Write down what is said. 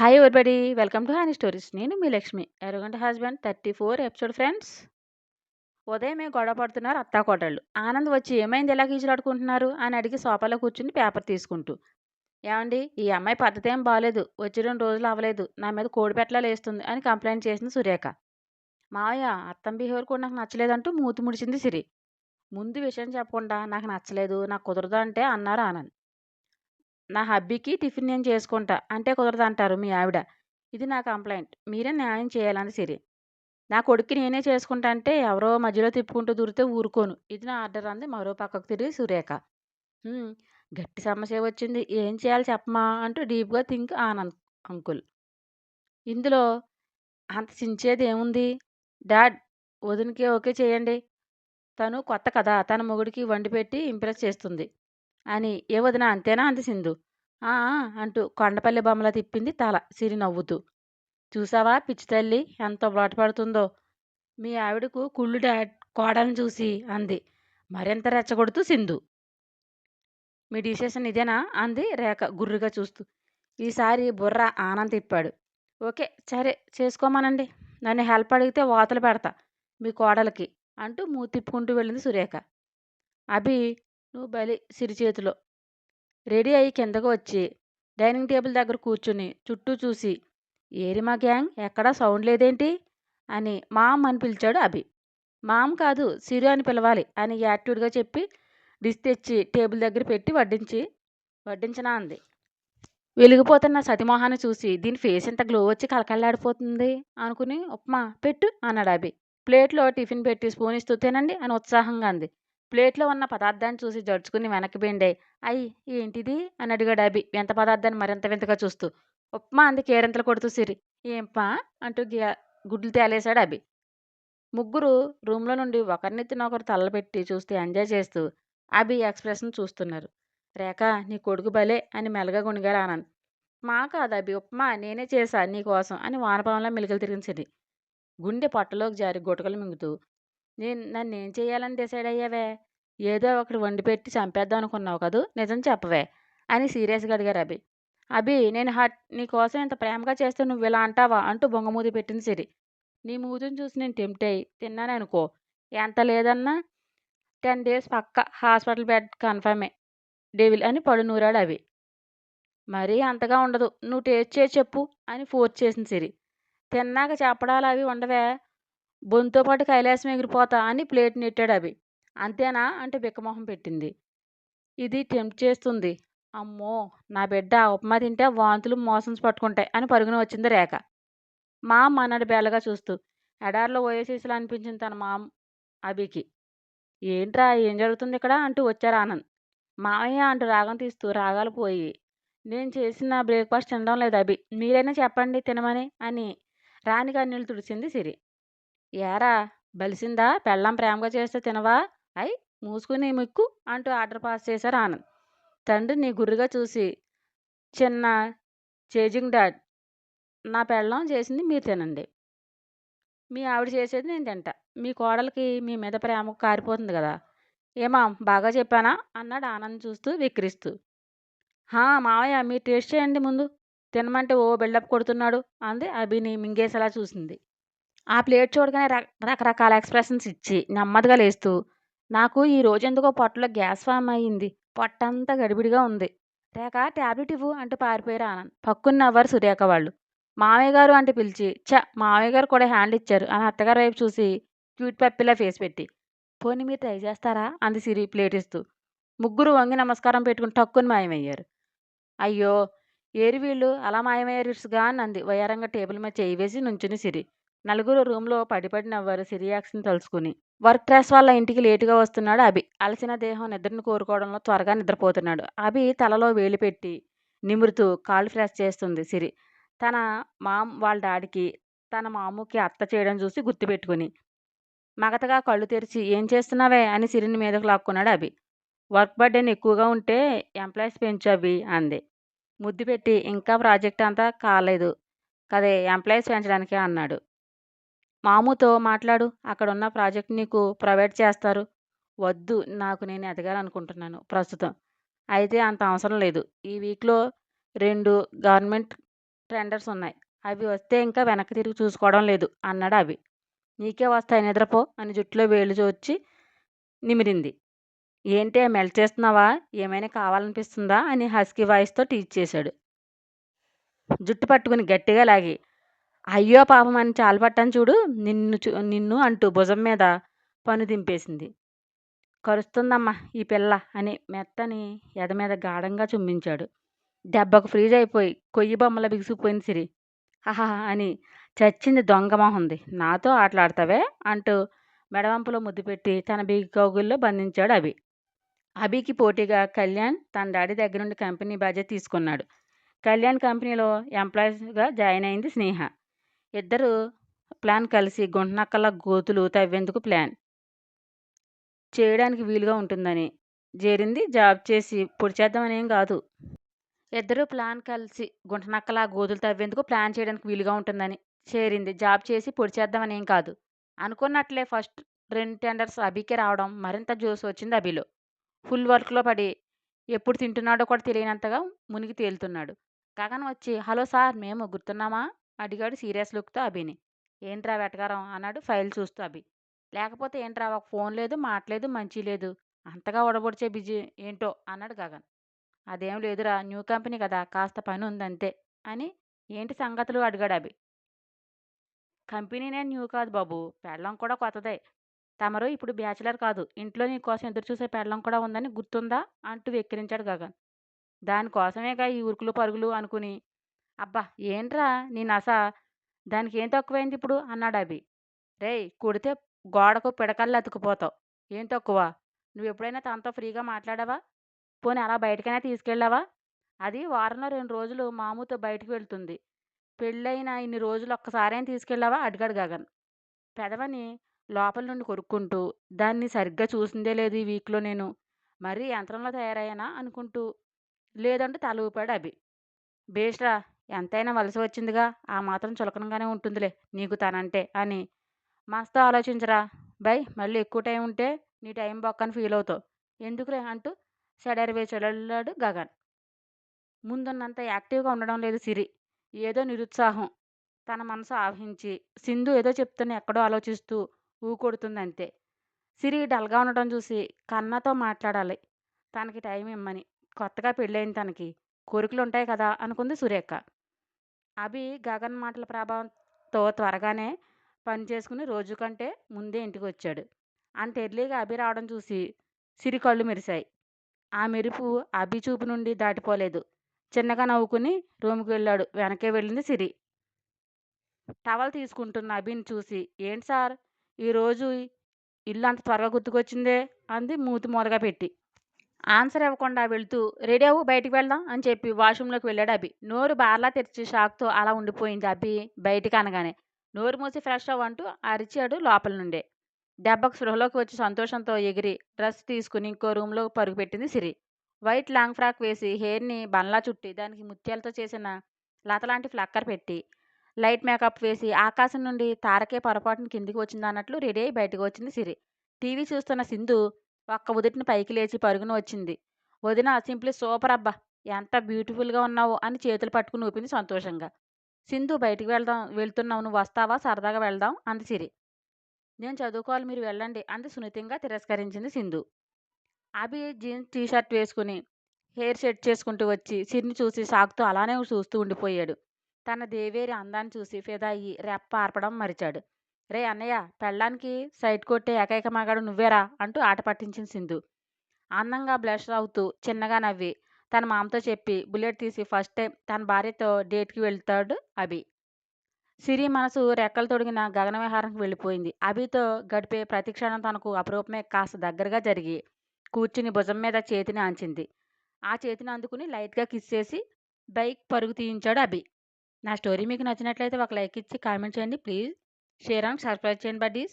Hi everybody welcome to honey stories నేను మీ Lakshmi. ఎరగంట husband thirty four episode friends ఉదయమే గొడవ పడుతున్నారు అత్తాకోటళ్ళు ఆనంద్ వచ్చి ఏమైంది? ఎలా కీచులాడుకుంటున్నారు? అని అడిగి సోఫాలో కూర్చుని పేపర్ తీసుకుంటూ ఏమండి ఈ అమ్మాయి పద్ధతి ఏం బాగాలేదు వచ్చి రెండు రోజులు అవ్వలేదు. నా మీద కోడిపెట్టలా లేస్తుంది అని కంప్లైంట్ చేసింది సురేఖ. మావయ్య అత్తం బిహేవియర్ కూడా నాకు నచ్చలేదంటూ మూతి ముడిచింది సిరి. ముందు విషయం చెప్పకుండా నాకు నచ్చలేదు. నాకు కుదరదు అంటే అన్నారు ఆనంద్. నా హబ్బీకి టిఫిన్ నేను చేసుకుంటా అంటే కుదరదు అంటారు మీ ఆవిడ. ఇది నా కంప్లైంట్. మీరే న్యాయం చేయాలని సిరి. నా కొడుక్కి నేనే చేసుకుంటా అంటే ఎవరో మధ్యలో తిప్పుకుంటూ దూరితే ఊరుకోను. ఇది నా ఆర్డర్ అంది మరో పక్కకు తిరిగి సురేఖ. గట్టి సమస్య వచ్చింది. ఏం చేయాలి చెప్పమా అంటూ డీప్గా థింక్ ఆనంద్ అంకుల్. ఇందులో అంత చించేది ఏముంది? డాడ్ వదినకి ఓకే చేయండి. తను కొత్త కదా. తన మొగుడికి వండి పెట్టి ఇంప్రెస్ చేస్తుంది. అని ఏ వదిన అంతేనా అంది సింధు. "ఆ అంటూ కొండపల్లి బొమ్మలా తిప్పింది తల సిరి నవ్వుతూ. చూసావా పిచ్చి తల్లి ఎంత పడుతుందో మీ ఆవిడకు కుళ్ళు డాడ్ కోడలను చూసి అంది. మరింత రెచ్చగొడుతూ సింధు. మీ డిసిషన్ ఇదేనా? అంది రేఖ గుర్రుగా చూస్తూ. ఈసారి బుర్ర ఆనంద్ తిప్పాడు. ఓకే సరే చేసుకోమానండి. నన్ను హెల్ప్ అడిగితే వాతలు పెడతా మీ కోడలికి అంటూ మూతిప్పుకుంటూ తిప్పుకుంటూ వెళ్ళింది సురేఖ. అభి నువ్వు బలి సిరి చేతిలో. రెడీ అయ్యి కిందకు వచ్చి డైనింగ్ టేబుల్ దగ్గర కూర్చుని చుట్టూ చూసి ఏరి మా గ్యాంగ్ ఎక్కడా సౌండ్ లేదేంటి? అని మామ్ అని పిలిచాడు అభి. మామ్ కాదు సిరు అని పిలవాలి అని యాటిట్యూడ్గా చెప్పి డిష్ తెచ్చి టేబుల్ దగ్గర పెట్టి వడ్డించి వడ్డించనా అంది. వెలిగిపోతున్న సతిమోహాన్ని చూసి దీని ఫేస్ ఎంత గ్లో వచ్చి కలకల్లాడిపోతుంది అనుకుని ఉప్మా పెట్టు అన్నాడు అభి. ప్లేట్లో టిఫిన్ పెట్టి స్పూన్ ఇస్తూ తినండి అని ఉత్సాహంగా అంది. ప్లేట్లో ఉన్న పదార్థాన్ని చూసి జడుచుకుని వెనక్కి బెండే. అయ్యి ఏంటిది? అని అడిగాడు అభి. వింత పదార్థాన్ని మరింత వింతగా చూస్తూ. ఉప్మా అంది కేరింతలు కొడుతూ సిరి. ఏంపా? అంటూ గుడ్లు తేలేశాడు అభి. ముగ్గురు రూమ్లో నుండి ఒకరినెత్తిన ఒకరు తల్లబెట్టి చూస్తూ ఎంజాయ్ చేస్తూ అభి ఎక్స్ప్రెషన్ చూస్తున్నారు. రేఖ నీ కొడుకు భలే అని మెల్లగా గుణిగారు ఆనంద్. మా కాదు అభి ఉప్మా నేనే చేశా నీకోసం అని వానపావంలో మెలికలు తిరిగించింది గుండె పొట్టలోకి జారి గుటకలు మింగుతూ నేను నన్ను ఏం చేయాలని డిసైడ్ అయ్యావే? ఏదో ఒకటి వండి పెట్టి చంపేద్దాం అనుకున్నావు కదూ? నిజం చెప్పవే అని సీరియస్గా అడిగారు అభి. అభి నేను హట్ నీ కోసం ఇంత ప్రేమగా చేస్తే నువ్వు ఇలా అంటావా? అంటూ బొంగమూది పెట్టింది సిరి. నీ మూతిని చూసి నేను తింటాయి తిన్నాను అనుకో. ఎంత లేదన్నా టెన్ డేస్ పక్క హాస్పిటల్ బెడ్ కన్ఫర్మే. డెవిల్ అని పడు నూరాడు అవి మరీ అంతగా ఉండదు. నువ్వు టేస్ట్ చేసి చెప్పు అని ఫోర్స్ చేసింది సిరి. తిన్నాక చెప్పడాలు అవి ఉండవే. బొంతో పాటు కైలాసం ఎగిరిపోతా అని ప్లేట్ నెట్టాడు అవి అంతేనా? అంటే బిక్కమొహం పెట్టింది. ఇది టెంప్ట్ చేస్తుంది. అమ్మో! నా బిడ్డ ఉప్మా తింటే వాంతులు మోసం పట్టుకుంటాయి అని పరుగున వచ్చింది రేఖ. మా అమ్మ నాడు బేలగా చూస్తూ ఎడారిలో ఓయేసీసులు అనిపించింది తన మామ అభికి. ఏంట్రా ఏం జరుగుతుంది ఇక్కడ? అంటూ వచ్చారు ఆనంద్. మామయ్య అంటూ రాగం తీస్తూ రాగాలు పోయి నేను చేసిన బ్రేక్ఫాస్ట్ తినడం లేదు అభి. మీరైనా చెప్పండి తినమని అని రాణి కన్నీళ్ళు తుడిచింది సిరి. ఏరా బలిసిందా? పెళ్ళం ప్రేమగా చేస్తే తినవా? అయి మూసుకుని మిక్కు అంటూ ఆర్డర్ పాస్ చేశారు ఆనంద్. తండ్రి నీ గుర్రుగా చూసి చిన్న చేజింగ్ డాడ్ నా పెళ్ళం చేసింది మీరు తినండి. మీ ఆవిడ చేసేది నేను తింటా. మీ కోడలికి మీ మీద ప్రేమ కారిపోతుంది కదా. ఏమా బాగా చెప్పానా? అన్నాడు ఆనంద్ చూస్తూ విక్రిస్తూ. హా మావయ్య మీరు టేస్ట్ చేయండి ముందు. తినమంటే ఓ బిల్డప్ కొడుతున్నాడు అంది అభిని మింగేసేలా చూసింది. ఆ ప్లేట్ చూడగానే రకరకాల ఎక్స్ప్రెషన్స్ ఇచ్చి నెమ్మదిగా లేస్తూ నాకు ఈ రోజెందుకో పొట్టలో గ్యాస్ ఫామ్ అయ్యింది. పొట్టంతా గడిబిడిగా ఉంది. రేఖ ట్యాబ్లెట్ ఇవ్వు అంటూ పారిపోయారు ఆనంద్. పక్కున్న నవ్వారు సురేఖ వాళ్ళు. మామయ్య గారు అంటే పిలిచి చ మామయ్య గారు కూడా హ్యాండ్ ఇచ్చారు. అని అత్తగారు వైపు చూసి క్యూట్ పప్పిలా ఫేస్ పెట్టి పోనీ మీరు ట్రై చేస్తారా? అంది సిరి ప్లేట్ ఇస్తూ. ముగ్గురు వంగి నమస్కారం పెట్టుకుని టక్కుని మాయమయ్యారు. అయ్యో ఏరి వీళ్ళు అలా మాయమయ్యారు ఇట్స్గా అని అంది. వయారంగా టేబుల్ మీద చేయి వేసి నుంచుని సిరి. నలుగురు రూమ్లో పడిపడి నవ్వారు సిరి తలుచుకుని వర్క్ ట్రాస్ వాళ్ళ ఇంటికి లేటుగా వస్తున్నాడు అభి. అలసిన దేహం నిద్రను కోరుకోవడంలో త్వరగా నిద్రపోతున్నాడు. అభి తలలో వేలు పెట్టి నిమురుతూ కాళ్ళు ఫ్రెష్ చేస్తుంది సిరి. తన మామ్ వాళ్ళ డాడీకి తన మామూకి అత్త చేయడం చూసి గుర్తుపెట్టుకుని మగతగా కళ్ళు తెరిచి ఏం చేస్తున్నావే? అని సిరిని మీదకు లాక్కున్నాడు అభి. వర్క్ బర్డెన్ ఎక్కువగా ఉంటే ఎంప్లాయీస్ పెంచు అభి అంది. ముద్దు పెట్టి ఇంకా ప్రాజెక్ట్ అంతా కాలేదు. కదే ఎంప్లాయీస్ పెంచడానికే అన్నాడు. మాముతో మాట్లాడు అక్కడున్న ప్రాజెక్ట్ నీకు ప్రొవైడ్ చేస్తారు. వద్దు నాకు నేను ఎదగాలనుకుంటున్నాను ప్రస్తుతం. అయితే అంత అవసరం లేదు. ఈ వీక్లో రెండు గవర్నమెంట్ టెండర్స్ ఉన్నాయి. అవి వస్తే ఇంకా వెనక్కి తిరిగి చూసుకోవడం లేదు అన్నాడు అవి నీకే వస్తాయి నిద్రపో అని జుట్టులో వేలు చూచి నిమిరింది. ఏంటి మెల్ట్ చేస్తున్నావా? ఏమైనా కావాలనిపిస్తుందా? అని హస్కీ వాయిస్తో టీచ్ చేశాడు. జుట్టు పట్టుకుని గట్టిగా లాగి అయ్యో పాపం అని చాలపట్టాను చూడు నిన్ను చూ నిన్ను అంటూ భుజం మీద పను దింపేసింది. కరుస్తుందమ్మా ఈ పిల్ల అని మెత్తని ఎద మీద గాఢంగా చుమ్మించాడు. దెబ్బకు ఫ్రీజ్ అయిపోయి కొయ్యి బొమ్మల బిగుసుకుపోయింది సిరి. హహా అని చచ్చింది దొంగమోహంది నాతో ఆటలాడతావే అంటూ మెడవంపులో ముద్దు పెట్టి తన బీగి కౌగుల్లో బంధించాడు అభి. అభికి పోటీగా కళ్యాణ్ తన డాడీ దగ్గర నుండి కంపెనీ బాధ్యత తీసుకున్నాడు. కళ్యాణ్ కంపెనీలో ఎంప్లాయీస్గా జాయిన్ అయింది స్నేహ. ఇద్దరు ప్లాన్ కలిసి గుంటనక్కల గోతులు తవ్వేందుకు ప్లాన్. చేయడానికి వీలుగా ఉంటుందని. చేరింది జాబ్ చేసి పొడి చేద్దామనేం కాదు ఇద్దరు ప్లాన్ కలిసి గుంటనక్కల గోతులు తవ్వేందుకు ప్లాన్ చేయడానికి వీలుగా ఉంటుందని. చేరింది జాబ్ చేసి పొడి చేద్దామనేం కాదు. అనుకున్నట్లే ఫస్ట్ రెండు టెండర్స్ అభికే రావడం మరింత జోస్ వచ్చింది అభిలో. ఫుల్ వర్క్లో పడి ఎప్పుడు తింటున్నాడో కూడా తెలియనంతగా మునిగి తేలుతున్నాడు. గగన్ వచ్చి హలో సార్ మేము గుర్తున్నామా? అడిగాడు సీరియస్ లుక్తో అభిని. ఏంట్రా వెటకారం? అన్నాడు ఫైల్ చూస్తూ అభి. లేకపోతే ఏంట్రా ఒక ఫోన్ లేదు మాట్లేదు మంచి లేదు. అంతగా ఒడబొడిచే బిజీ ఏంటో? అన్నాడు గగన్. అదేం లేదురా న్యూ కంపెనీ కదా కాస్త పని ఉందంతే అని ఏంటి సంగతులు అడిగాడు అభి. కంపెనీనే న్యూ కాదు బాబు పెళ్ళం కూడా కొత్తదే. తమరు ఇప్పుడు బ్యాచిలర్ కాదు. ఇంట్లో నీ కోసం ఎదురు చూసే పెళ్ళం కూడా ఉందని గుర్తుందా? అంటూ వెక్కిరించాడు గగన్. దానికోసమేగా ఈ ఉరుకులు పరుగులు అనుకుని అబ్బా! ఏంట్రా నీ నస దానికి ఏం తక్కువైంది ఇప్పుడు? అన్నాడు అభి. రేయ్! కుడితే గోడకు పిడకల్లు అతుకుపోతావు. ఏం తక్కువ? నువ్వు ఎప్పుడైనా తనతో ఫ్రీగా మాట్లాడావా? పోనీ అలా బయటకైనా తీసుకెళ్ళావా? అది వారంలో రెండు రోజులు మామూతో బయటకు వెళ్తుంది. పెళ్ళైన ఇన్ని రోజులు ఒక్కసారైనా తీసుకెళ్ళావా? అడిగాడు గగన్. పెదవని లోపల నుండి కొరుక్కుంటూ దాన్ని సరిగ్గా చూసిందే లేదు ఈ వీక్లో నేను. మరీ యంత్రంలో తయారయ్యానా? అనుకుంటూ లేదంటూ తల ఊపాడు అభి. బేష్రా ఎంతైనా వలస వచ్చిందిగా ఆ మాత్రం చులకనగానే ఉంటుందిలే నీకు తనంటే అని. మస్తు ఆలోచించరా బై మళ్ళీ ఎక్కువ టైం ఉంటే నీ టైం బొక్కని ఫీల్ అవుతావు. ఎందుకులే అంటూ సెడర్ వేసి గగన్. ముందున్నంత యాక్టివ్గా ఉండడం లేదు సిరి. ఏదో నిరుత్సాహం. తన మనసు ఆవహించి సింధు ఏదో చెప్తున్న ఎక్కడో ఆలోచిస్తూ ఊకొడుతుంది అంతే సిరి డల్గా ఉండటం చూసి కన్నతో మాట్లాడాలి. తనకి టైం ఇమ్మని. కొత్తగా పెళ్ళైంది తనకి. కోరికలు ఉంటాయి కదా అనుకుంది సురేఖ. అభి గగన్ మాటల ప్రభావంతో త్వరగానే పని చేసుకుని రోజు కంటే ముందే ఇంటికి వచ్చాడు అంత ఎర్లీగా అభి రావడం చూసి సిరి కళ్ళు మెరిశాయి. ఆ మెరుపు అభి చూపు నుండి దాటిపోలేదు. చిన్నగా నవ్వుకుని రూమ్కి వెళ్ళాడు. వెనకే వెళ్ళింది సిరి. టవల్ తీసుకుంటున్న అభిని చూసి ఏంటి సార్? ఈరోజు ఇల్లు అంత త్వరగా గుర్తుకొచ్చిందే? అంది మూతి మూలగా పెట్టి. ఆన్సర్ ఇవ్వకుండా వెళ్తూ రెడీ అవ్వు బయటికి వెళ్దాం అని చెప్పి వాష్రూమ్లోకి వెళ్ళాడు అభి. నోరు బార్లా తెరిచి షాక్తో అలా ఉండిపోయింది అభి బయటికి అనగానే. నోరు మూసి ఫ్రెష్ అవ్వంటూ అరిచాడు లోపల నుండే. దెబ్బకు స్పృహలోకి వచ్చి సంతోషంతో ఎగిరి డ్రెస్ తీసుకుని ఇంకో రూమ్లో పరుగు పెట్టింది సిరి. వైట్ లాంగ్ ఫ్రాక్ వేసి హెయిర్ని బండ్లా చుట్టి దానికి ముత్యాలతో చేసిన లతలాంటి ఫ్లక్కర్ పెట్టి లైట్ మేకప్ వేసి ఆకాశం నుండి తారకే పొరపాటున కిందికి వచ్చింది అన్నట్లు రెడీ అయి బయటకు వచ్చింది సిరి. టీవీ చూస్తున్న సింధు ఒక్క ఉదిటిని పైకి లేచి పరుగున వచ్చింది. వదిన సింప్లీ సూపర్ అబ్బా! ఎంత బ్యూటిఫుల్గా ఉన్నావు అని చేతులు పట్టుకుని ఊపింది సంతోషంగా. సింధు బయటికి వెళ్దాం వెళ్తున్నావు నువ్వు వస్తావా? సరదాగా వెళ్దాం అంది సిరి. నేను చదువుకోవాలి మీరు వెళ్ళండి అంది సున్నితంగా తిరస్కరించింది Sindhu. Abhi jeans T shirt వేసుకుని హెయిర్ సెట్ చేసుకుంటూ వచ్చి సిరిని చూసి షాక్తో అలానే చూస్తూ ఉండిపోయాడు. తన దేవేరి అందాన్ని చూసి ఫిదా అయ్యి రెప్ప ఆర్పడం మరిచాడు. రే అన్నయ్య పెళ్ళానికి సైడ్ కొట్టే ఏకైక మగాడు నువ్వేరా? అంటూ ఆట పట్టించింది సింధు. అందంగా బ్లష్ అవుతూ చిన్నగా నవ్వి తన మామతో చెప్పి బుల్లెట్ తీసి ఫస్ట్ టైం తన భార్యతో డేట్కి వెళ్తాడు అభి. సిరి మనసు రెక్కలు తొడిగిన గగన విహారంకి వెళ్ళిపోయింది. అభితో గడిపే ప్రతి క్షణం తనకు అపరూపమే కాస్త దగ్గరగా జరిగి కూర్చుని భుజం మీద చేతిని ఆంచింది. ఆ చేతిని అందుకుని లైట్గా కిస్ చేసి బైక్ పరుగు తీయించాడు అభి. నా స్టోరీ మీకు నచ్చినట్లయితే ఒక లైక్ ఇచ్చి కామెంట్ చేయండి ప్లీజ్. সেরাম সারপ্রাইজ চেন বা ডিশ